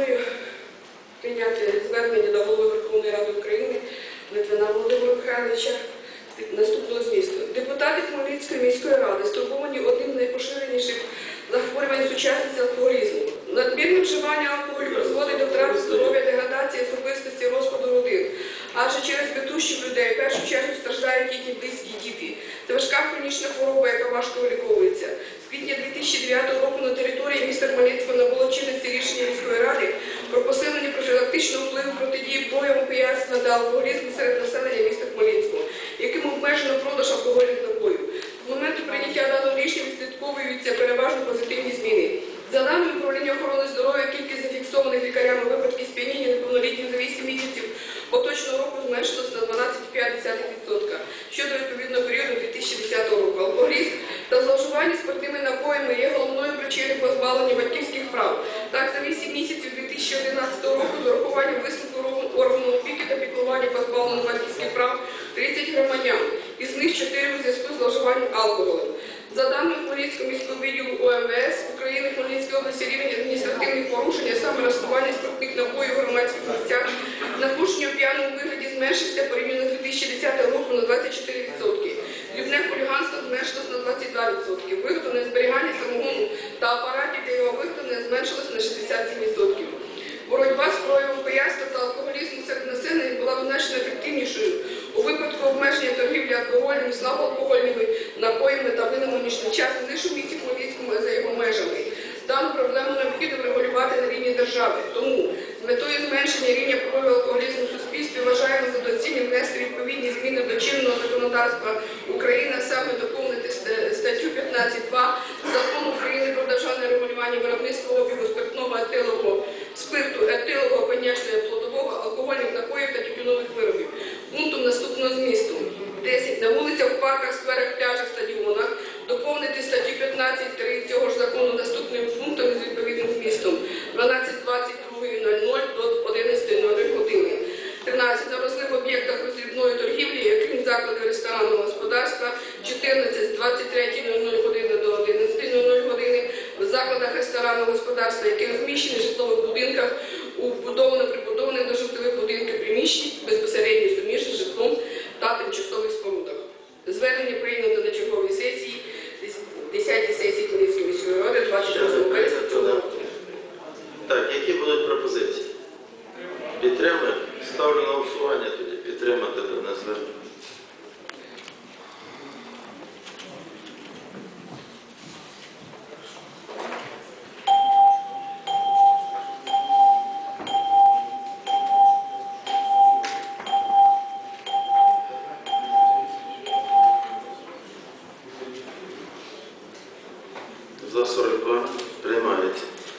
пропоную прийняти звернення до голови Верховної Ради України Литвина Володимира Михайловича наступного змісту. Депутати Хмельницької міської ради стурбовані одним з найпоширеніших захворювань сучасності алкоголізму. Надмірне вживання алкоголю призводить до втрати здоров'я, деградації особистості, розпаду родин. Адже через битущих людей в першу чергу страждають їхні близькі діти. Це важка хронічна хвороба, яка важко виліковується. З квітня 2009 року на території міста Хмельницького набуло чинності рішення міської ради про посилення профілактичного впливу протидії прояву пияцтва та алкоголізму серед населення міста Хмельницького, яким обмежено продаж алкогольних напоїв. З моменту прийняття даного рішення відслідковуються переважно позитивні зміни. За даними управління охорони здоров'я, кількість зафіксованих лікарями випадків сп'яніння неповнолітніх за 8 місяців поточного року зменшилось на 12,5% щодо відповідного періоду 2010 року. Алкоголізм та зловживання спиртними напоями є головною причиною позбавлення батьківських прав. Так, за 8 місяців 2011 року з урахуванням висновку органу опіки та піклування позбавлено батьківських прав 30 громадян, із них 4 у зв'язку з зловживанням алкоголем. За даними Хмельницького міського відділу ОМВС України Хмельницької області рівень адміністративних порушень, а саме розкування спиртних напоїв у громадських місцях, напущення у п'яному вигляді зменшився порівняно з 2010 роком на 24%. Дрібне хуліганство зменшилось на 22%. Виготовлення зберігання самогону та апаратів для його виготовлення зменшилось на 67%. Боротьба з проявом пияцтва та алкоголізму серед населення була значно ефективнішою у випадку обмеження торгівлі алкогольними, слабоалкогольними напоями та винами ніж на час лише в місті Хмельницькому, за його межами. Дану проблему необхідно врегулювати на рівні держави. Тому метою зменшення рівня прояву алкоголізму в суспільстві вважаємо за доцільне внести відповідні зміни до чинного законодавства України, саме доповнити статтю 15.2 Закону України про державне регулювання виробництва обігу спиртного етилового спирту, етилового, коньячного, плодового, алкогольних напоїв та тютюнових виробів. Пунктом наступного змісту. 10. На вулицях, парках, скверах, пляжах, стадіонах доповнити статтю 15.3 цього ж закону наступним пунктом з відповідним змістом 12.22.00 до 11.00 години. 13. На розлив об'єктах розливної торгівлі, крім закладів ресторанного господарства, 14 з 23.00 години до 11.00 години в закладах ресторанного господарства, які розміщені в житлових будинках, у вбудовано-прибудованих до житлових будинків приміщень безпосередньо суміжних житлом та тимчасових спорудах. Звернення прийнято на черговій сесії 10 сесії Хмельницької міської ради 28 березня цього року. Так, які будуть пропозиції? Підтримуємо? Ставлю на голосування За 42 приймається.